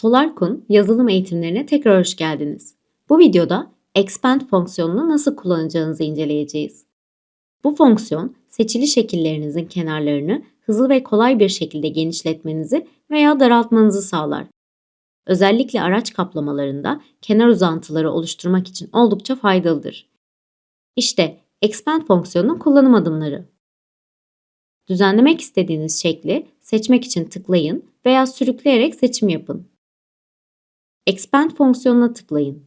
SolarKun yazılım eğitimlerine tekrar hoş geldiniz. Bu videoda Expand fonksiyonunu nasıl kullanacağınızı inceleyeceğiz. Bu fonksiyon, seçili şekillerinizin kenarlarını hızlı ve kolay bir şekilde genişletmenizi veya daraltmanızı sağlar. Özellikle araç kaplamalarında kenar uzantıları oluşturmak için oldukça faydalıdır. İşte Expand fonksiyonunun kullanım adımları. Düzenlemek istediğiniz şekli seçmek için tıklayın veya sürükleyerek seçim yapın. Expand fonksiyonuna tıklayın.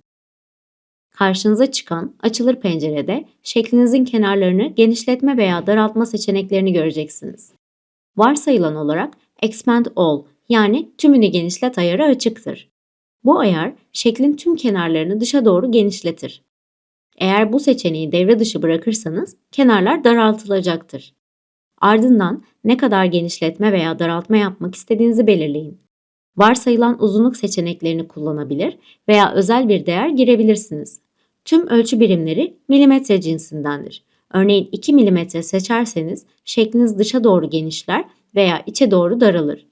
Karşınıza çıkan açılır pencerede şeklinizin kenarlarını genişletme veya daraltma seçeneklerini göreceksiniz. Varsayılan olarak Expand All yani tümünü genişlet ayarı açıktır. Bu ayar şeklin tüm kenarlarını dışa doğru genişletir. Eğer bu seçeneği devre dışı bırakırsanız kenarlar daraltılacaktır. Ardından ne kadar genişletme veya daraltma yapmak istediğinizi belirleyin. Varsayılan uzunluk seçeneklerini kullanabilir veya özel bir değer girebilirsiniz. Tüm ölçü birimleri milimetre cinsindendir. Örneğin 2 milimetre seçerseniz şekliniz dışa doğru genişler veya içe doğru daralır.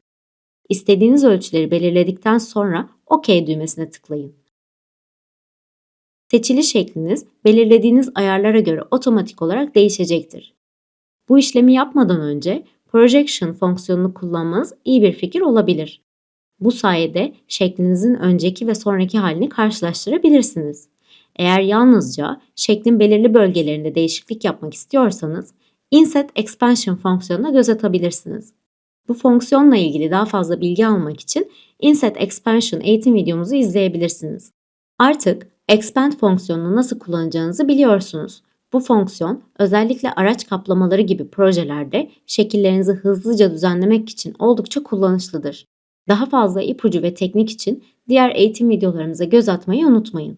İstediğiniz ölçüleri belirledikten sonra OK düğmesine tıklayın. Seçili şekliniz belirlediğiniz ayarlara göre otomatik olarak değişecektir. Bu işlemi yapmadan önce projection fonksiyonunu kullanmanız iyi bir fikir olabilir. Bu sayede şeklinizin önceki ve sonraki halini karşılaştırabilirsiniz. Eğer yalnızca şeklin belirli bölgelerinde değişiklik yapmak istiyorsanız Inset Expansion fonksiyonuna göz atabilirsiniz. Bu fonksiyonla ilgili daha fazla bilgi almak için Inset Expansion eğitim videomuzu izleyebilirsiniz. Artık Expand fonksiyonunu nasıl kullanacağınızı biliyorsunuz. Bu fonksiyon özellikle araç kaplamaları gibi projelerde şekillerinizi hızlıca düzenlemek için oldukça kullanışlıdır. Daha fazla ipucu ve teknik için diğer eğitim videolarımıza göz atmayı unutmayın.